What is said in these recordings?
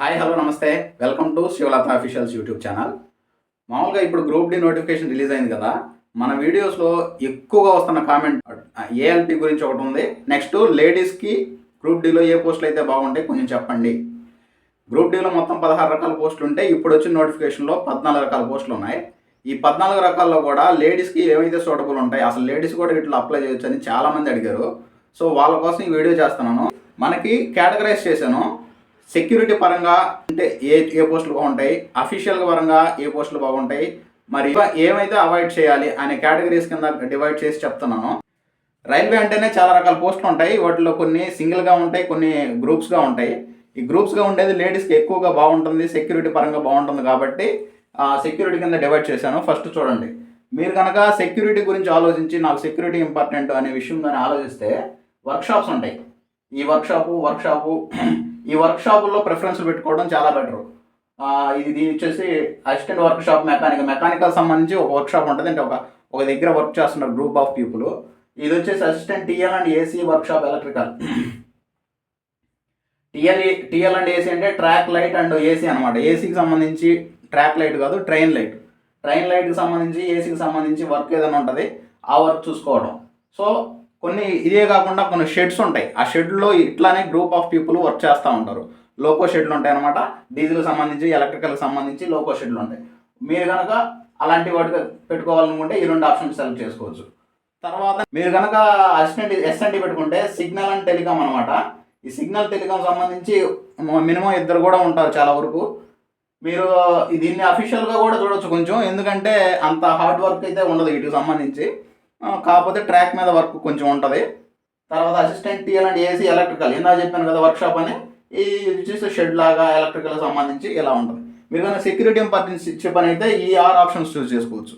Hi hello నమస్తే. Welcome to Sivalatha officials YouTube channel. మామూలుగా ఇప్పుడు గ్రూప్ డి నోటిఫికేషన్ రిలీజ్ అయింది కదా మన వీడియోస్లో ఎక్కువగా వస్తున్న కామెంట్ ఏఎల్పి గురించి ఒకటి ఉంది. నెక్స్ట్ లేడీస్కి గ్రూప్ డిలో ఏ పోస్టులు అయితే బాగుంటాయి కొంచెం చెప్పండి. గ్రూప్ డిలో మొత్తం పదహారు రకాల పోస్టులు ఉంటే ఇప్పుడు వచ్చిన నోటిఫికేషన్లో పద్నాలుగు రకాల పోస్టులు ఉన్నాయి. ఈ పద్నాలుగు రకాల్లో కూడా లేడీస్కి ఏమైతే సూటబుల్ ఉంటాయి అసలు లేడీస్ కూడా ఇట్లా అప్లై చేయొచ్చు అని చాలామంది అడిగారు. సో వాళ్ళ కోసం ఈ వీడియో చేస్తున్నాను. మనకి కేటగరైజ్ చేశాను. సెక్యూరిటీ పరంగా అంటే ఏ ఏ పోస్టులు బాగుంటాయి అఫీషియల్ పరంగా ఏ పోస్టులు బాగుంటాయి మరి ఏమైతే అవాయిడ్ చేయాలి అనే కేటగిరీస్ కింద డివైడ్ చేసి చెప్తున్నాను. రైల్వే అంటేనే చాలా రకాల పోస్టులు ఉంటాయి వాటిలో కొన్ని సింగిల్గా ఉంటాయి కొన్ని గ్రూప్స్గా ఉంటాయి. ఈ గ్రూప్స్గా ఉండేది లేడీస్కి ఎక్కువగా బాగుంటుంది సెక్యూరిటీ పరంగా బాగుంటుంది కాబట్టి సెక్యూరిటీ కింద డివైడ్ చేశాను. ఫస్ట్ చూడండి మీరు కనుక సెక్యూరిటీ గురించి ఆలోచించి నాకు సెక్యూరిటీ ఇంపార్టెంట్ అనే విషయం కానీ ఆలోచిస్తే వర్క్షాప్స్ ఉంటాయి. ఈ వర్క్షాపు వర్క్షాపు ఈ వర్క్షాపుల్లో ప్రిఫరెన్స్ పెట్టుకోవడం చాలా బెటర్ ఇది దీని వచ్చేసి assistant work shop mechanic mechanical సంబంధించి ఒక వర్క్ షాప్ ఉంటుంది. అంటే ఒక ఒక దగ్గర వర్క్ చేస్తున్నారు గ్రూప్ ఆఫ్ పీపుల్ ఇది వచ్చేసి assistant TL and AC work shop electrical TL TL and AC అంటే ట్రాక్ లైట్ అండ్ ఏసీ అనమాట ఏసీకి సంబంధించి ట్రాక్ లైట్ కాదు ట్రైన్ లైట్ ట్రైన్ లైట్కి సంబంధించి ఏసీకి సంబంధించి వర్క్ ఏదైనా ఉంటుంది ఆ వర్క్ చూసుకోవడం. సో కొన్ని ఇదే కాకుండా కొన్ని షెడ్స్ ఉంటాయి. ఆ షెడ్లో ఇట్లానే గ్రూప్ ఆఫ్ పీపుల్ వర్క్ చేస్తూ ఉంటారు. లోకో షెడ్లు ఉంటాయి అనమాట డీజిల్కి సంబంధించి ఎలక్ట్రికల్కి సంబంధించి లోకో షెడ్లు ఉంటాయి. మీరు కనుక అలాంటి వాటికి పెట్టుకోవాలనుకుంటే ఈ రెండు ఆప్షన్స్ సెలెక్ట్ చేసుకోవచ్చు. తర్వాత మీరు కనుక అసిస్టెంట్ ఎస్ఎన్టీ పెట్టుకుంటే సిగ్నల్ అండ్ టెలికామ్ అనమాట ఈ సిగ్నల్ టెలికామ్ సంబంధించి మినిమం ఇద్దరు కూడా ఉంటారు చాలా వరకు. మీరు దీన్ని అఫీషియల్గా కూడా చూడొచ్చు కొంచెం. ఎందుకంటే అంత హార్డ్ వర్క్ అయితే ఉండదు వీటికి సంబంధించి. కాకపోతే ట్రాక్ మీద వర్క్ కొంచెం ఉంటుంది. తర్వాత assistant T and AC electrical. ఇందా చెప్పాను కదా వర్క్షాప్ అని. ఈ వచ్చేసి షెడ్ లాగా ఎలక్ట్రికల్ సంబంధించి ఇలా ఉంటుంది. మీరు కనుక సెక్యూరిటీ ఇంపార్టెన్స్ ఇచ్చే పని అయితే ఈ ఆర్ ఆప్షన్స్ చూస్ చేసుకోవచ్చు.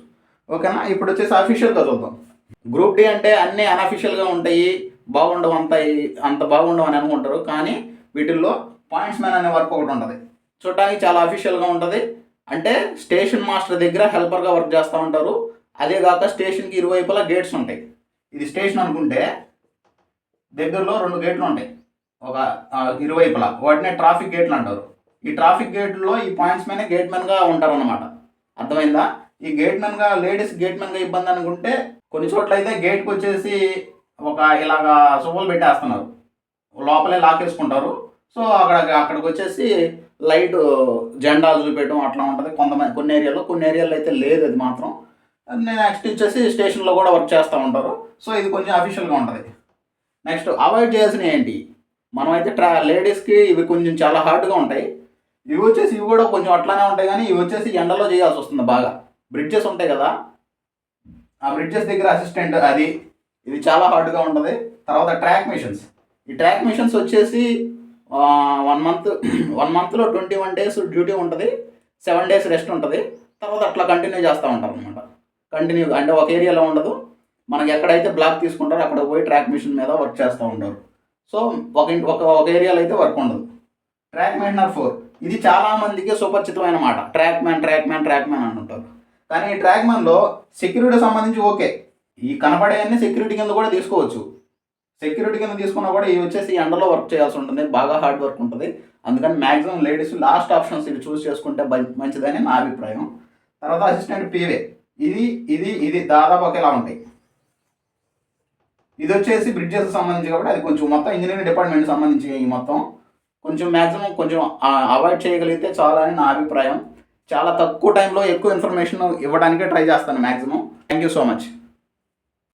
ఓకేనా? ఇప్పుడు వచ్చేసి అఫీషియల్గా చూద్దాం. గ్రూప్ డి అంటే అన్నీ అన్అఫీషియల్గా ఉంటాయి. బాగుండవు అంత అంత బాగుండవు అని అనుకుంటారు. కానీ వీటిల్లో పాయింట్స్ మ్యాన్ అనే వర్క్ ఒకటి ఉంటుంది. చూడటానికి చాలా అఫీషియల్గా ఉంటుంది. అంటే స్టేషన్ మాస్టర్ దగ్గర హెల్పర్గా వర్క్ చేస్తూ ఉంటారు. అదే కాక స్టేషన్కి ఇరువైపులా గేట్స్ ఉంటాయి. ఇది స్టేషన్ అనుకుంటే దగ్గరలో రెండు గేట్లు ఉంటాయి. ఒక ఇరువైపులా. వాటినే ట్రాఫిక్ గేట్లు అంటారు. ఈ ట్రాఫిక్ గేట్లో ఈ పాయింట్స్ మీద గేట్ మెన్గా ఉంటారు అనమాట అర్థమైందా? ఈ గేట్ మెన్గా లేడీస్ గేట్ మెన్గా ఇబ్బంది అనుకుంటే కొన్ని చోట్ల అయితే గేట్కి వచ్చేసి ఒక ఇలాగా సువ్వలు పెట్టేస్తున్నారు. లోపలే లాకేసుకుంటారు సో అక్కడ అక్కడికి వచ్చేసి లైట్ జెండాలు చూపెట్టడం అట్లా ఉంటుంది. కొంతమంది కొన్ని ఏరియాలో కొన్ని ఏరియాలో అయితే లేదు అది మాత్రం. నెక్స్ట్ వచ్చేసి స్టేషన్లో కూడా వర్క్ చేస్తూ ఉంటారు. సో ఇది కొంచెం అఫీషియల్గా ఉంటుంది. నెక్స్ట్ అవాయిడ్ చేయాల్సినవి ఏంటి? మనమైతే ట్రా లేడీస్కి ఇవి కొంచెం చాలా హార్డ్గా ఉంటాయి. ఇవి వచ్చేసి ఇవి కూడా కొంచెం అట్లానే ఉంటాయి కానీ ఇవి వచ్చేసి ఎండలో చేయాల్సి వస్తుంది బాగా. బ్రిడ్జెస్ ఉంటాయి కదా. ఆ బ్రిడ్జెస్ దగ్గర అసిస్టెంట్ అది ఇది చాలా హార్డ్గా ఉంటుంది. తర్వాత ట్రాక్ మిషన్స్ ఈ ట్రాక్ మిషన్స్ వచ్చేసి వన్ మంత్ వన్ మంత్లో ట్వంటీ వన్ డేస్ డ్యూటీ ఉంటుంది. సెవెన్ డేస్ రెస్ట్ ఉంటుంది. తర్వాత అట్లా కంటిన్యూ చేస్తూ ఉంటారు అనమాట కంటిన్యూ అంటే ఒక ఏరియాలో ఉండదు. మనకి ఎక్కడైతే బ్లాక్ తీసుకుంటారో అక్కడ పోయి ట్రాక్ మిషన్ మీద వర్క్ చేస్తూ ఉంటారు. సో ఒక ఇంటి ఒక ఒక ఏరియాలో అయితే వర్క్ ఉండదు. ట్రాక్ మ్యాన్ ఫోర్ ఇది చాలా మందికి సుపరిచితమైన మాట. Track man track man track man అంటుంటారు. కానీ ఈ ట్రాక్ మ్యాన్లో సెక్యూరిటీ సంబంధించి ఓకే. ఈ కనబడేవన్నీ సెక్యూరిటీ కింద కూడా తీసుకోవచ్చు. సెక్యూరిటీ కింద తీసుకున్నా కూడా ఇవి వచ్చేసి ఎండలో వర్క్ చేయాల్సి ఉంటుంది. బాగా హార్డ్ వర్క్ ఉంటుంది. అందుకని మ్యాక్సిమం లేడీస్ లాస్ట్ ఆప్షన్స్ ఇవి చూస్ చేసుకుంటే మంచిదని నా అభిప్రాయం. తర్వాత అసిస్టెంట్ పీవే ఇది ఇది ఇది దాదాపు ఒకేలా ఉంటాయి. ఇది వచ్చేసి బ్రిడ్జెస్ సంబంధించి కాబట్టి అది కొంచెం మొత్తం ఇంజనీరింగ్ డిపార్ట్మెంట్ సంబంధించి ఈ మొత్తం. కొంచెం మ్యాక్సిమం కొంచెం అవాయిడ్ చేయగలిగితే చాలా అని నా అభిప్రాయం. చాలా తక్కువ టైంలో ఎక్కువ ఇన్ఫర్మేషన్ ఇవ్వడానికే ట్రై చేస్తాను maximum thank you so much